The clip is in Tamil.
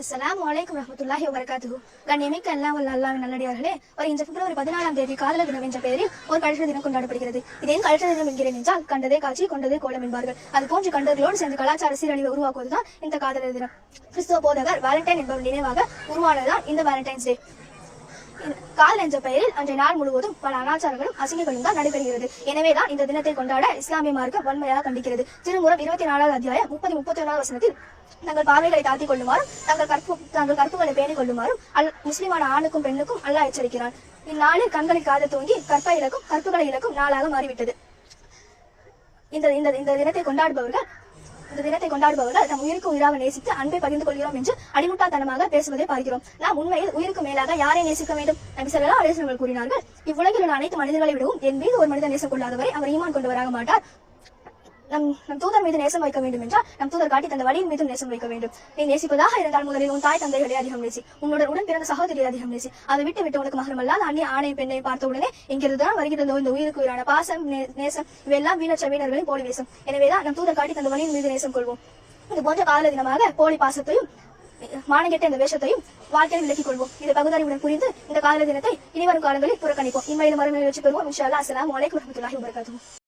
அஸ்லாம் வலைக்கம் ரஹமத்துல்லாஹி வரகாத்து கண்ணியமிக்க எல்லாம் உள்ள அல்லாவின் நல்லடியார்களே வருகின்ற பிப்ரவரி பதினாலாம் தேதி காதல தினம் என்ற பெயரில் ஒரு கல்ச்சர் தினம் கொண்டாடப்படுகிறது. இதே கல்ச்சர் தினம் என்கிறேன் என்றால் கண்டதே காட்சி கொண்டதே கோலம் என்பார்கள். அது போன்ற கண்டர்களோடு சேர்ந்து கலாச்சார சீரழிவை உருவாக்குவதுதான் இந்த காதல தினம். கிறிஸ்துவ போதகர் வேலண்டைன் என்பவர் நினைவாக உருவானதுதான் இந்த வேலண்டைன்ஸ் டே கால் என்ற பெயரில் அன்றைய நாள் முழுவதும் பல அனாச்சாரங்களும் அசிங்கங்களும் தான் நடைபெறுகிறது. எனவேதான் இந்த தினத்தை கொண்டாட இஸ்லாமிய மார்க்கம் வன்மையாக கண்டிக்கிறது. திருமுறம் இருபத்தி நாலாவது அத்தியாயம் முப்பது முப்பத்தி ஒன்றாவது வசனத்தில் தங்கள் பார்வைகளை தாத்திக் கொள்ளுமாறும் தங்கள் கற்பு தங்கள் கற்புகளை பேணிக் கொள்ளுமாறும் அல் முஸ்லிமான ஆணுக்கும் பெண்ணுக்கும் அல்லாஹ் எச்சரிக்கிறான். இந்நாளில் கண்களை காது தூங்கி கற்பை இழக்கும் கற்புகளை இழக்கும் நாளாக மாறிவிட்டது. இந்த இந்த இந்த தினத்தை கொண்டாடுபவர்கள் கொண்டாடுபவர்கள் நம் உயிருக்கு உயிராக நேசித்து அன்பை பகிர்ந்து கொள்கிறோம் என்று அடிமுட்டாத்தனமாக பேசுவதை பார்க்கிறோம். நாம் உண்மையில் உயிருக்கு மேலாக யாரை நேசிக்க வேண்டும்? நபி ஸல்லல்லாஹு அலைஹி கூறினார்கள் இவ்வுலகில் உள்ள அனைத்து மனிதர்களை விடவும் என் மீது ஒரு மனிதன் நேசம் கொள்ளாதவரை அவர் ஈமான் கொண்டவராக மாட்டார். நம் நம் தூதர் மீது நேசம் வைக்க வேண்டும் என்றால் நம் தூதர் காட்டி தந்த வழியின் மீது நேசம் வைக்க வேண்டும். நீ நேசிப்பதாக இருந்தால் முதலில் உன் தாய் தந்தைகளை அதிகம் நேசி உன்னுடன் உடன் பிறந்த சகோதரியை அதிகம் நேசி. அதை விட்டு விட்டு உனக்கு மகரமல்லாத அந்நிய ஆணை பெண்ணை பார்த்த உடனே இங்கிருந்து தான் வருகிறதோ இந்த உயிருக்கு உயிரான பாசம் நேசம் இவையெல்லாம் வீணற்ற வீணர்களின் போலி வேசம் எனவேதான் நம் தூதர் காட்டி தந்த வழியின் மீது நேசம் கொள்வோம். இது போன்ற கால தினமாக போலி பாசத்தையும் மானங்கெட்ட இந்த வேஷத்தையும் வாழ்க்கையில் விலக்கிக் கொள்வோம். இது பகுதறிவுடன் புரிந்து இந்த கால தினத்தை இனிவரும் காலங்களில் புறக்கணிப்போம். இன்மையிலும் மறுமையில் வச்சு பெறுவோம். இன்ஷா அல்லா அஸ்லாம் அலைக்கும் வரஹ்மத்துல்லாஹி வபரகாத்துஹு.